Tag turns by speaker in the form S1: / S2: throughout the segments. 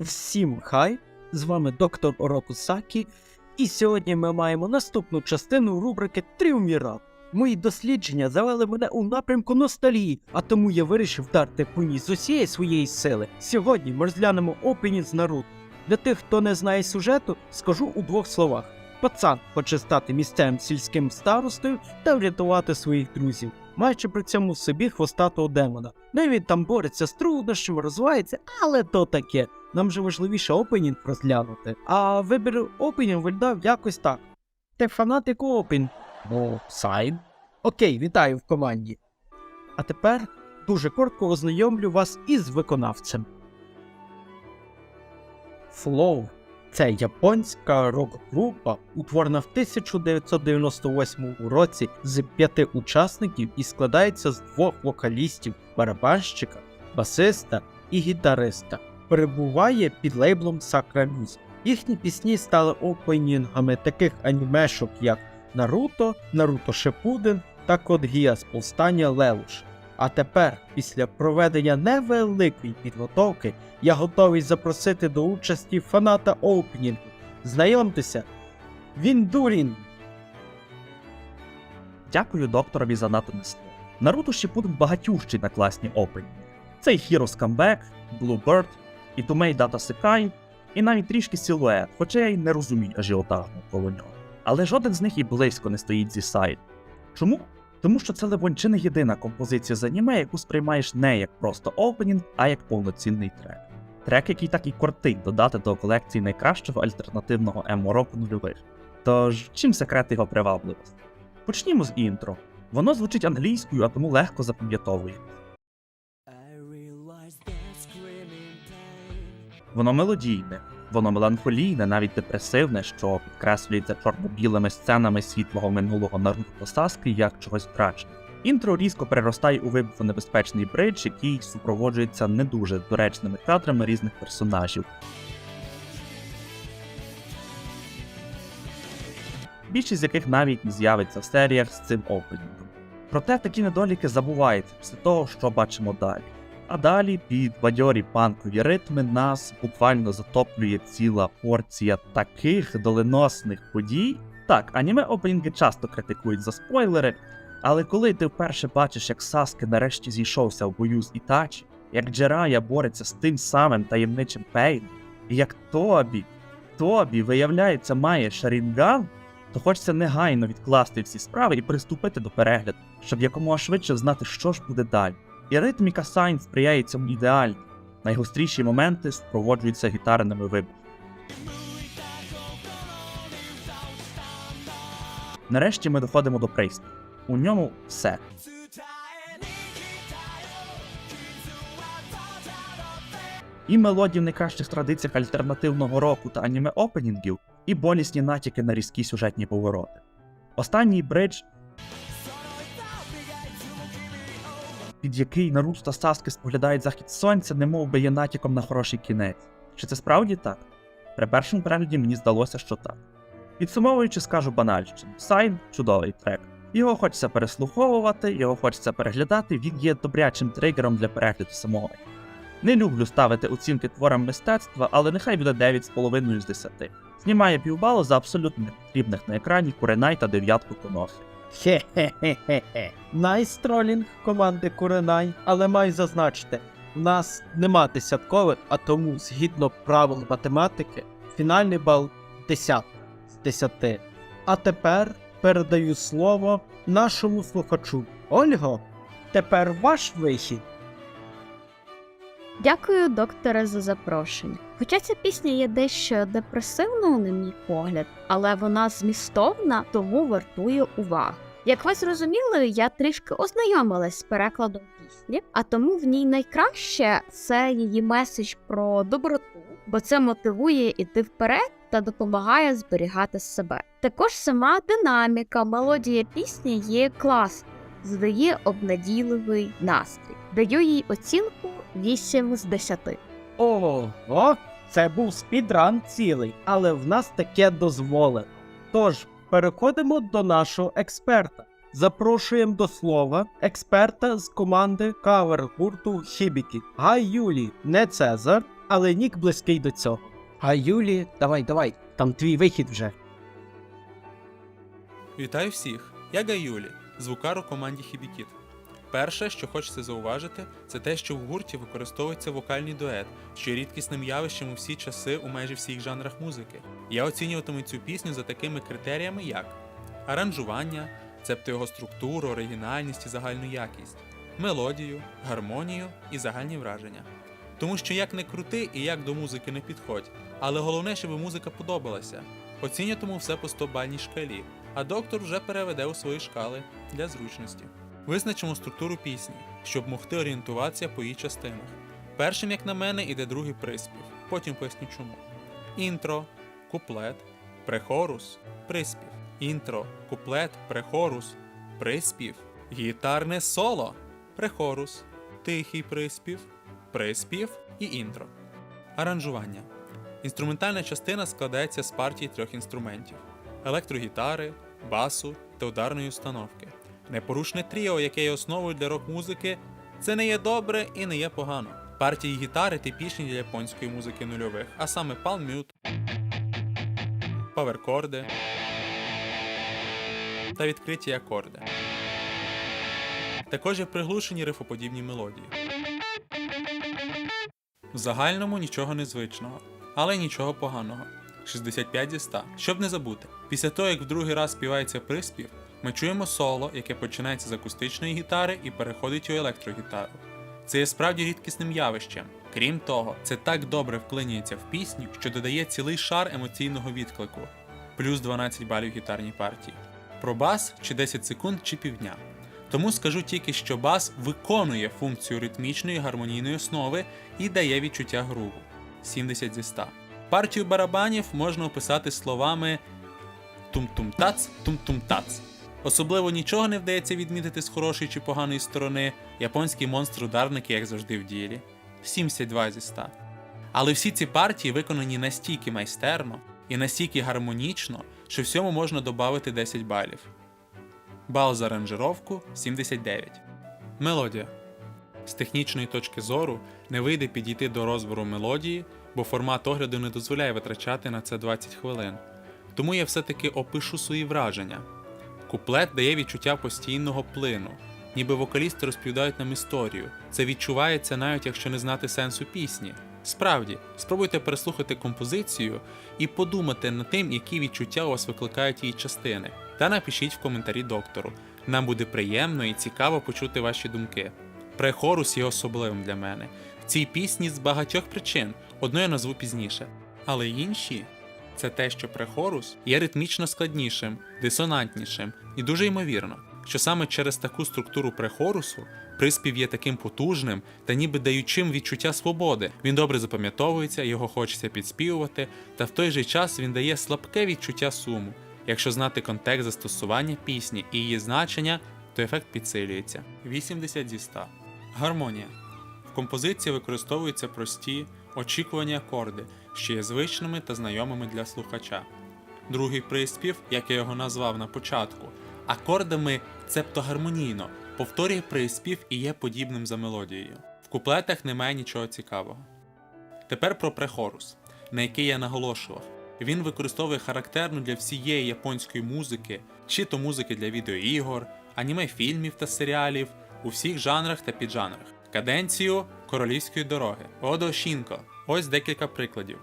S1: Всім хай! З вами доктор Ороку Сакі, і сьогодні ми маємо наступну частину рубрики Тріумвірат. Мої дослідження завели мене у напрямку ностальгії, а тому я вирішив вдарти по ній з усієї своєї сили. Сьогодні ми розглянемо опені з Наруто. Для тих, хто не знає сюжету, скажу у двох словах: пацан хоче стати місцевим сільським старостою та врятувати своїх друзів, маючи при цьому в собі хвостатого демона. Ну він там бореться з труднощами, розвивається, але то таке. Нам же важливіше опенінг розглянути. А вибір опенінг виглядав якось так. Ти фанатик опен. Ну, сайн. Окей, вітаю в команді. А тепер дуже коротко ознайомлю вас із виконавцем. Flow це японська рок-група, утворена в 1998 році з п'яти учасників і складається з двох вокалістів барабанщика, басиста і гітариста. Перебуває під лейблом Sakura Music. Їхні пісні стали опенінгами таких анімешок, як Наруто, Наруто Шипуден та Код Гіас Повстання Лелуш. А тепер, після проведення невеликої підготовки, я готовий запросити до участі фаната опенінгу. Знайомтеся, він Дурін.
S2: Дякую докторові за натомне слово. Наруто Shippuden багатющий на класні опені. Це й Heroes Comeback, Bluebird, і Тумей Data Sekai, і навіть трішки силует, хоча я й не розумію ажіотажу навколо нього. Але жоден з них і близько не стоїть зі сайд. Чому? Тому що це либонь чи не єдина композиція з аніме, яку сприймаєш не як просто опенінг, а як повноцінний трек. Трек, який так і кортить додати до колекції найкращого альтернативного емо-року нульових. Тож, чим секрет його привабливості? Почнімо з інтро. Воно звучить англійською, а тому легко запам'ятовує. Воно мелодійне, воно меланхолійне, навіть депресивне, що підкреслюється чорно-білими сценами світлого минулого Наруто Саски як чогось втраченого. Інтро різко переростає у вибухонебезпечний бридж, який супроводжується не дуже доречними кадрами різних персонажів. Більшість з яких навіть не з'явиться в серіях з цим опенінгом. Проте такі недоліки забуваються після того, що бачимо далі. А далі під бадьорі панкові ритми нас буквально затоплює ціла порція таких доленосних подій. Так, аніме опенінги часто критикують за спойлери, але коли ти вперше бачиш, як Саске нарешті зійшовся в бою з Ітачі, як Джерая бореться з тим самим таємничим Пейном, і як Тобі, Тобі, виявляється, має Шарінган, то хочеться негайно відкласти всі справи і приступити до перегляду, щоб якомога швидше знати, що ж буде далі. І ритміка Сайн сприяє цьому ідеально. Найгостріші моменти супроводжуються гітарними вибухами. Нарешті ми доходимо до приспіву. У ньому все. І мелодії в найкращих традиціях альтернативного року та аніме опенінгів, і болісні натяки на різкі сюжетні повороти. Останній бридж під який Наруто та Саски споглядають захід сонця, немов би є натяком на хороший кінець. Чи це справді так? При першому перегляді мені здалося, що так. Підсумовуючи, скажу банальщину. Сайн чудовий трек. Його хочеться переслуховувати, його хочеться переглядати, він є добрячим тригером для перегляду самого. Не люблю ставити оцінки творам мистецтва, але нехай буде 9,5 з 10. Знімає півбалу за абсолютно непотрібних на екрані Куренай та дев'ятку Конохи.
S1: Хе-хе-хе-хе. Найс команди Куренай, але маю зазначити, в нас нема десяткових, а тому, згідно правил математики, фінальний бал 10 з 10. А тепер передаю слово нашому слухачу. Ольго, тепер ваш вихід.
S3: Дякую, докторе, за запрошення. Хоча ця пісня є дещо депресивною, на мій погляд, але вона змістовна, тому вартує уваги. Як ви зрозуміли, я трішки ознайомилась з перекладом пісні, а тому в ній найкраще це її меседж про доброту, бо це мотивує іти вперед та допомагає зберігати себе. Також сама динаміка, мелодія пісні є класною, задає обнадійливий настрій. Даю їй оцінку 8 з 10.
S1: О, о, це був спідран цілий, але в нас таке дозволено. Тож, переходимо до нашого експерта. Запрошуємо до слова експерта з команди кавер гурту Хібікі. Гай Юлі, не Цезар, але нік близький до цього. Гай Юлі, давай, давай, там твій вихід вже.
S4: Вітаю всіх! Я Гаюлі, звукар у команді Хібікіт. Перше, що хочеться зауважити, це те, що в гурті використовується вокальний дует, що є рідкісним явищем у всі часи у майже всіх жанрах музики. Я оцінюватиму цю пісню за такими критеріями, як аранжування, цебто його структуру, оригінальність і загальну якість, мелодію, гармонію і загальні враження. Тому що як не крути і як до музики не підходь, але головне, щоб музика подобалася. Оцінюватиму все по 100 бальній шкалі, а доктор вже переведе у свої шкали для зручності. Визначимо структуру пісні, щоб могти орієнтуватися по її частинах. Першим, як на мене, іде другий приспів, потім поясню чому. Інтро, куплет, прехорус, приспів. Інтро, куплет, прехорус, приспів, гітарне соло, прехорус, тихий приспів, приспів і інтро. Аранжування. Інструментальна частина складається з партій трьох інструментів: електрогітари, басу та ударної установки. Непорушне тріо, яке є основою для рок-музики, це не є добре і не є погано. Партії гітари типічні для японської музики нульових, а саме палмют, паверкорди та відкриті акорди. Також є приглушені рифоподібні мелодії. В загальному нічого незвичного, але нічого поганого. 65 зі 100. Щоб не забути, після того, як в другий раз співається приспів, ми чуємо соло, яке починається з акустичної гітари і переходить у електрогітару. Це є справді рідкісним явищем. Крім того, це так добре вклинюється в пісню, що додає цілий шар емоційного відклику, плюс 12 балів гітарній партії. Про бас чи 10 секунд чи півдня. Тому скажу тільки, що бас виконує функцію ритмічної гармонійної основи і дає відчуття груву 70 зі 100. Партію барабанів можна описати словами тум-тум-тац, тум-тум-тац. Особливо нічого не вдається відмітити з хорошої чи поганої сторони. Японські монстр-ударники, як завжди, в ділі 72 зі 100. Але всі ці партії виконані настільки майстерно і настільки гармонічно, що всьому можна додати 10 балів. Бал за аранжировку 79. Мелодія. З технічної точки зору не вийде підійти до розбору мелодії, бо формат огляду не дозволяє витрачати на це 20 хвилин. Тому я все-таки опишу свої враження. Куплет дає відчуття постійного плину, ніби вокалісти розповідають нам історію. Це відчувається навіть якщо не знати сенсу пісні. Справді, спробуйте переслухати композицію і подумати над тим, які відчуття у вас викликають її частини, та напишіть в коментарі доктору. Нам буде приємно і цікаво почути ваші думки. Прехорус є особливим для мене. В цій пісні з багатьох причин, одну я назву пізніше. Але інші це те, що прехорус є ритмічно складнішим, дисонантнішим і дуже ймовірно, що саме через таку структуру прехорусу приспів є таким потужним та ніби даючим відчуття свободи. Він добре запам'ятовується, його хочеться підспівувати, та в той же час він дає слабке відчуття суму. Якщо знати контекст застосування пісні і її значення, то ефект підсилюється. 80 зі 100. Гармонія. В композиції використовуються прості, очікувані акорди, що є звичними та знайомими для слухача. Другий приспів, як я його назвав на початку, акордами цебто гармонійно, повторює приспів і є подібним за мелодією. В куплетах немає нічого цікавого. Тепер про прехорус, на який я наголошував. Він використовує характерну для всієї японської музики, чи то музики для відеоігор, аніме фільмів та серіалів у всіх жанрах та піджанрах. Каденцію королівської дороги. Одо Шінко. Ось декілька прикладів.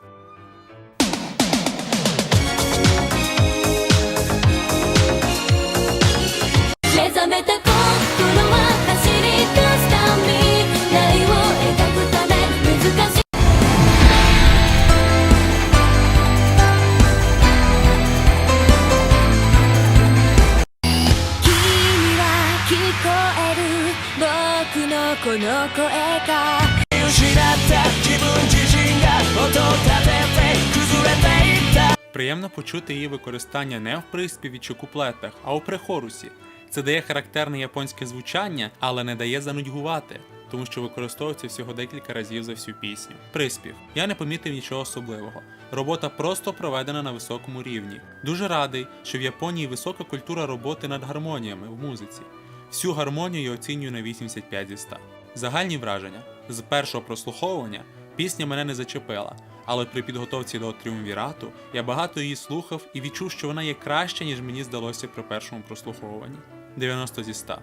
S4: Приємно почути її використання не в приспіві чи куплетах, а у прехорусі. Це дає характерне японське звучання, але не дає занудьгувати, тому що використовується всього декілька разів за всю пісню. Приспів. Я не помітив нічого особливого. Робота просто проведена на високому рівні. Дуже радий, що в Японії висока культура роботи над гармоніями в музиці. Всю гармонію я оцінюю на 85 зі 100. Загальні враження з першого прослуховування Пісня мене не зачепила, але при підготовці до тріумвірату я багато її слухав і відчув, що вона є краща, ніж мені здалося при першому прослуховуванні 90 зі 100.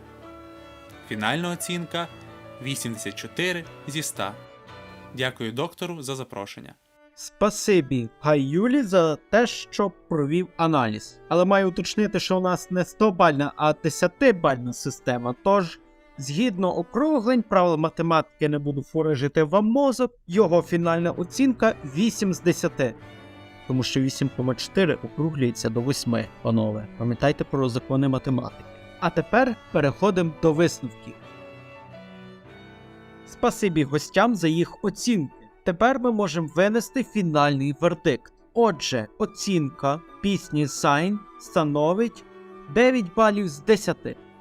S4: Фінальна оцінка 84 зі 100. Дякую доктору за запрошення.
S1: Спасибі Гаюлі за те, що провів аналіз. Але маю уточнити, що у нас не 100-бальна, а 10-бальна система. Тож, згідно округлень, правил математики не буду форежити вам мозок, його фінальна оцінка 8 з 10. Тому що 8,4 округлюється до 8, панове. Пам'ятайте про закони математики. А тепер переходимо до висновків. Спасибі гостям за їх оцінки. Тепер ми можемо винести фінальний вердикт. Отже, оцінка пісні Sign становить 9 балів з 10.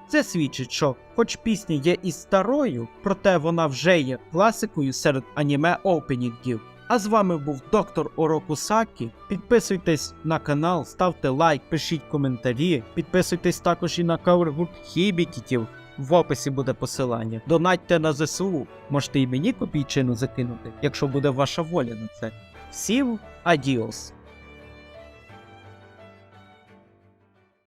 S1: Це свідчить, що, хоч пісня є і старою, проте вона вже є класикою серед аніме опенінгів. А з вами був доктор Ороку Сакі. Підписуйтесь на канал, ставте лайк, пишіть коментарі, підписуйтесь також і на кавергурт Хібікітів. В описі буде посилання. Донатьте на ЗСУ. Можете і мені копійчину закинути, якщо буде ваша воля на це. Всім адіос!